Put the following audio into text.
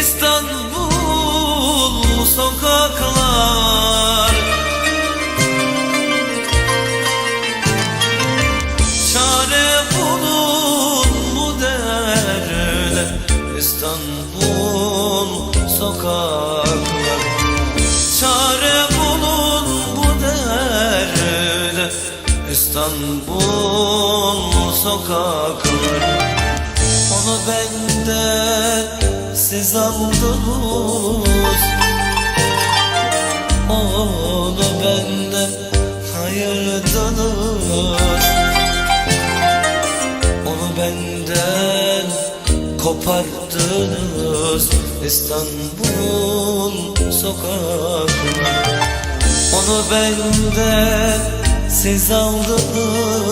İstanbul sokaklar Çare bulun mu derler İstanbul sokaklar. Çare bulun mu derler İstanbul sokaklar. Onu benden siz aldınız Onu benden hayırdınız Onu benden kopardınız İstanbul sokakları Onu benden siz aldınız